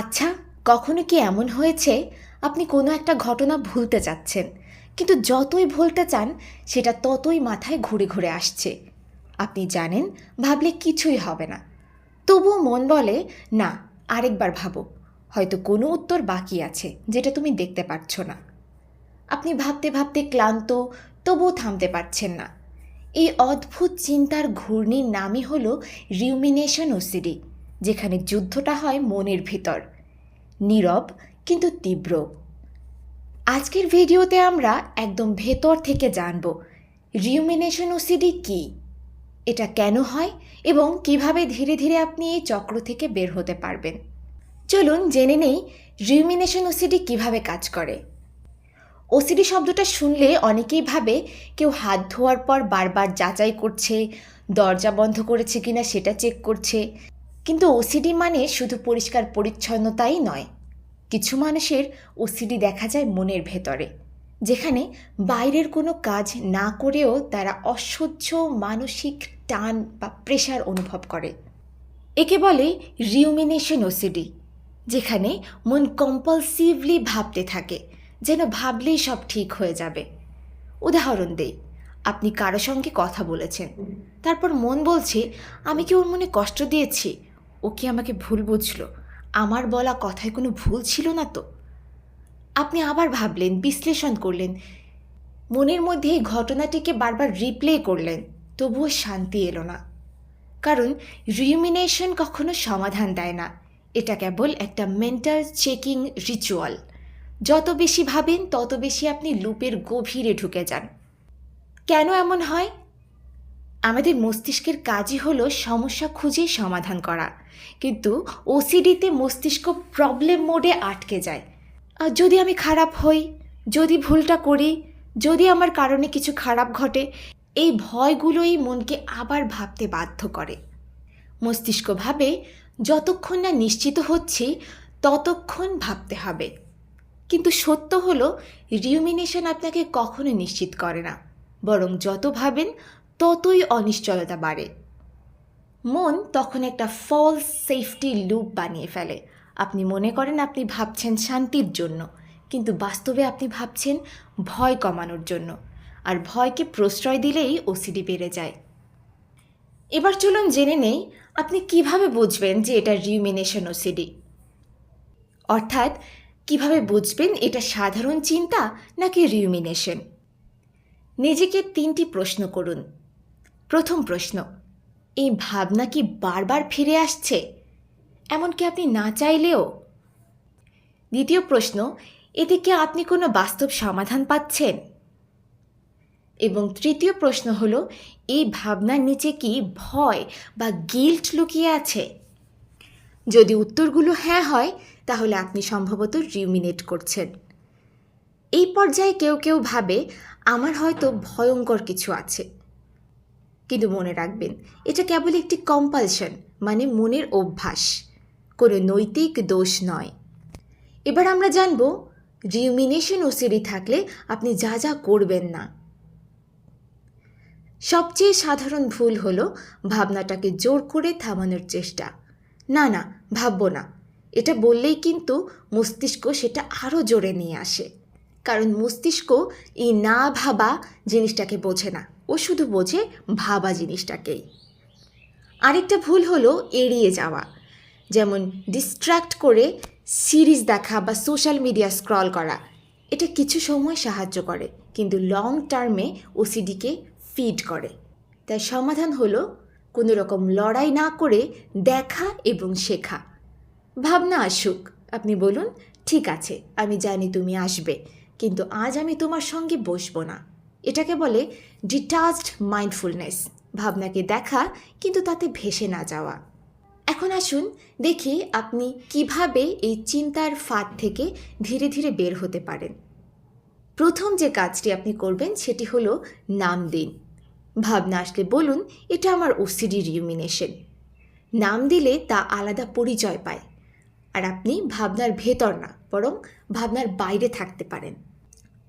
আচ্ছা কখনো কি এমন হয়েছে? আপনি কোনো একটা ঘটনা ভুলতে চাচ্ছেন কিন্তু যতই ভুলতে চান, সেটা ততই মাথায় ঘুরে ঘুরে আসছে। আপনি জানেন, ভাবলে কিছুই হবে না। তবুও মন বলে, না, আরেকবার ভাবো। হয়তো কোনো উত্তর বাকি আছে, যেটা তুমি দেখতে পাচ্ছ না। আপনি ভাবতে ভাবতে ক্লান্ত, তবুও থামতে পারছেন না। এই অদ্ভুত চিন্তার ঘূর্ণির নামই হলো রিউমিনেশন ওসিডি যেখানে যুদ্ধটা হয় মনের ভিতর। নীরব কিন্তু তীব্র। আজকের ভিডিওতে আমরা একদম ভেতর থেকে জানব রিউমিনেশন ওসিডি কী? এটা কেন হয় এবং কীভাবে ধীরে ধীরে আপনি এই চক্র থেকে বের হতে পারবেন? চলুন জেনে নেই রিউমিনেশন ওসিডি কীভাবে কাজ করে। ওসিডি শব্দটা শুনলে অনেকেই ভাবে কেউ হাত ধোয়ার পর বারবার যাচাই করছে, দরজা বন্ধ করেছে কিনা সেটা চেক করছে। কিন্তু ওসিডি মানে শুধু পরিষ্কার পরিচ্ছন্নতাই নয়। কিছু মানুষের ওসিডি দেখা যায় মনের ভেতরে, যেখানে বাইরের কোনো কাজ না করেও তারা অসহ্য মানসিক টান বা প্রেশার অনুভব করে। একে বলে রিউমিনেশন ওসিডি যেখানে মন কম্পালসিভলি ভাবতে থাকে, যেন ভাবলেই সব ঠিক হয়ে যাবে। উদাহরণ দেই, আপনি কারও সঙ্গে কথা বলেছেন, তারপর মন বলছে, আমি কি ওর মনে কষ্ট দিয়েছি? ও কি আমাকে ভুল বুঝলো? আমার বলা কথায় কোনো ভুল ছিল না তো? আপনি আবার ভাবলেন, বিশ্লেষণ করলেন। মনের মধ্যে এই ঘটনাটিকে বারবার রিপ্লে করলেন, তবুও শান্তি এলো না। কারণ রিউমিনেশন কখনো সমাধান দেয় না। এটা কেবল একটা মেন্টাল চেকিং রিচুয়াল যত বেশি ভাবেন, তত বেশি আপনি লুপের গভীরে ঢুকে যান। কেন এমন হয়? আমাদের মস্তিষ্কের কাজই হলো সমস্যা খুঁজে সমাধান করা। কিন্তু ওসিডিতে মস্তিষ্ক প্রবলেম মোডে আটকে যায়। আর যদি আমি খারাপ হই, যদি ভুলটা করি, যদি আমার কারণে কিছু খারাপ ঘটে, এই ভয়গুলোই মনকে আবার ভাবতে বাধ্য করে। মস্তিষ্ক ভাবে, যতক্ষণ না নিশ্চিত হচ্ছি, ততক্ষণ ভাবতে হবে। কিন্তু সত্য হলো রিউমিনেশন আপনাকে কখনো নিশ্চিত করে না। বরং যত ভাবেন ততই অনিশ্চয়তা বাড়ে। মন তখন একটা ফলস সেফটি লুপ বানিয়ে ফেলে। আপনি মনে করেন আপনি ভাবছেন শান্তির জন্য, কিন্তু বাস্তবে আপনি ভাবছেন ভয় কমানোর জন্য। আর ভয়কে প্রশ্রয় দিলেই ওসিডি বেড়ে যায়। এবার চলুন জেনে নেই, আপনি কীভাবে বুঝবেন যে এটা রিউমিনেশন ওসিডি অর্থাৎ কীভাবে বুঝবেন এটা সাধারণ চিন্তা নাকি রিউমিনেশন নিজেকে তিনটি প্রশ্ন করুন। প্রথম প্রশ্ন, এই ভাবনা কি বারবার ফিরে আসছে? এমনকি আপনি না চাইলেও। দ্বিতীয় প্রশ্ন, এতে কি আপনি কোনো বাস্তব সমাধান পাচ্ছেন? এবং তৃতীয় প্রশ্ন হলো, এই ভাবনার নিচে কি ভয় বা গিল্ট লুকিয়ে আছে? যদি উত্তরগুলো হ্যাঁ হয়, তাহলে আপনি সম্ভবত রিউমিনেট করছেন। এই পর্যায়ে কেউ কেউ ভাবে, আমার হয়তো ভয়ঙ্কর কিছু আছে। কিন্তু মনে রাখবেন, এটা কেবল একটি কম্পালশন মানে মনের অভ্যাস। কোনো নৈতিক দোষ নয়। এবার আমরা জানব রিউমিনেশন ওসিডি থাকলে আপনি যা যা করবেন না। সবচেয়ে সাধারণ ভুল হলো ভাবনাটাকে জোর করে থামানোর চেষ্টা। না না, ভাববো না। এটা বললেই কিন্তু মস্তিষ্ক সেটা আরও জোরে নিয়ে আসে। কারণ মস্তিষ্ক এই না ভাবা জিনিসটাকে বোঝে না। ও শুধু বোঝে ভাবা জিনিসটাকেই। আরেকটা ভুল হলো এড়িয়ে যাওয়া। যেমন ডিস্ট্র্যাক্ট করে সিরিজ দেখা বা সোশ্যাল মিডিয়া স্ক্রল করা। এটা কিছু সময় সাহায্য করে, কিন্তু লং টার্মে ওসিডিকে ফিড করে। তাই সমাধান হলো কোনো রকম লড়াই না করে দেখা এবং শেখা। ভাবনা আসুক, আপনি বলুন, ঠিক আছে, আমি জানি তুমি আসবে। কিন্তু আজ আমি তোমার সঙ্গে বসবো না। এটাকে বলে ডিটাচড মাইন্ডফুলনেস ভাবনাকে দেখা, কিন্তু তাতে ভেসে না যাওয়া। এখন আসুন দেখি আপনি কীভাবে এই চিন্তার ফাঁদ থেকে ধীরে ধীরে বের হতে পারেন। প্রথম যে কাজটি আপনি করবেন, সেটি হলো নাম দিন। ভাবনা আসলে বলুন, এটা আমার ওসিডি রিউমিনেশন নাম দিলে তা আলাদা পরিচয় পায়। আর আপনি ভাবনার ভেতর না। বরং ভাবনার বাইরে থাকতে পারেন।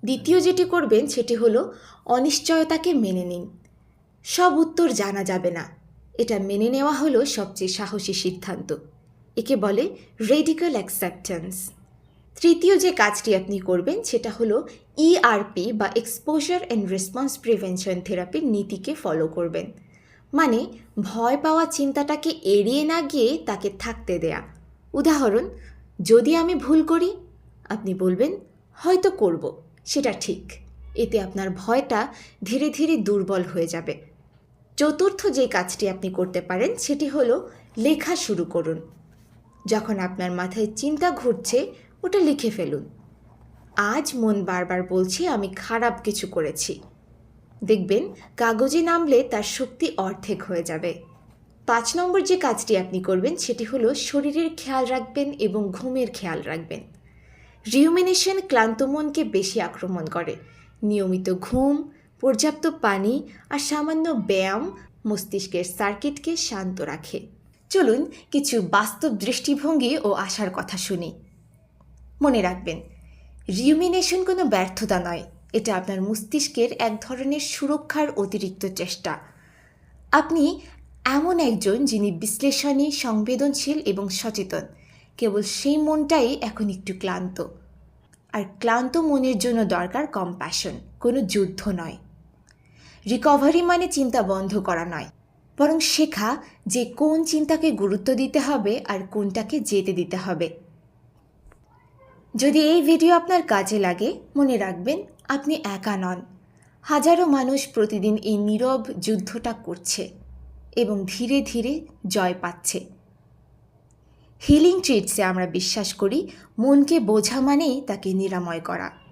দ্বিতীয় যেটি করবেন সেটি হলো, অনিশ্চয়তাকে মেনে নিন। সব উত্তর জানা যাবে না। এটা মেনে নেওয়া হলো সবচেয়ে সাহসী সিদ্ধান্ত। একে বলে রেডিক্যাল অ্যাকসেপ্টেন্স তৃতীয় যে কাজটি আপনি করবেন সেটা হলো ইআরপি বা এক্সপোজার অ্যান্ড রেসপন্স প্রিভেনশন থেরাপির নীতিকে ফলো করবেন। মানে ভয় পাওয়া চিন্তাটাকে এড়িয়ে না গিয়ে তাকে থাকতে দেয়া। উদাহরণ যদি আমি ভুল করি, আপনি বলবেন, হয়তো করব। সেটা ঠিক। এতে আপনার ভয়টা ধীরে ধীরে দুর্বল হয়ে যাবে। চতুর্থ যে কাজটি আপনি করতে পারেন, সেটি হলো লেখা শুরু করুন। যখন আপনার মাথায় চিন্তা ঘুরছে, ওটা লিখে ফেলুন। আজ মন বারবার বলছে আমি খারাপ কিছু করেছি। দেখবেন, কাগজে নামলে তার শক্তি অর্ধেক হয়ে যাবে। পাঁচ নম্বর যে কাজটি আপনি করবেন, সেটি হলো শরীরের খেয়াল রাখবেন এবং ঘুমের খেয়াল রাখবেন। রিউমিনেশন ক্লান্ত মনকে বেশি আক্রমণ করে। নিয়মিত ঘুম, পর্যাপ্ত পানি আর সামান্য ব্যায়াম মস্তিষ্কের সার্কিটকে শান্ত রাখে। চলুন কিছু বাস্তব দৃষ্টিভঙ্গি ও আশার কথা শুনি। মনে রাখবেন রিউমিনেশন কোনো ব্যর্থতা নয়। এটা আপনার মস্তিষ্কের এক ধরনের সুরক্ষার অতিরিক্ত চেষ্টা। আপনি এমন একজন যিনি বিশ্লেষণী সংবেদনশীল এবং সচেতন। কেবল সেই মনটাই এখন একটু ক্লান্ত। আর ক্লান্ত মনের জন্য দরকার কম্প্যাশন কোনো যুদ্ধ নয়। রিকভারি মানে চিন্তা বন্ধ করা নয়। বরং শেখা যে কোন চিন্তাকে গুরুত্ব দিতে হবে আর কোনটাকে যেতে দিতে হবে। যদি এই ভিডিও আপনার কাজে লাগে, মনে রাখবেন আপনি একা নন। হাজারো মানুষ প্রতিদিন এই নীরব যুদ্ধটা করছে। এবং ধীরে ধীরে জয় পাচ্ছে। হিলিং ট্রিটসে আমরা বিশ্বাস করি, মনকে বোঝা মানেই তাকে নিরাময় করা।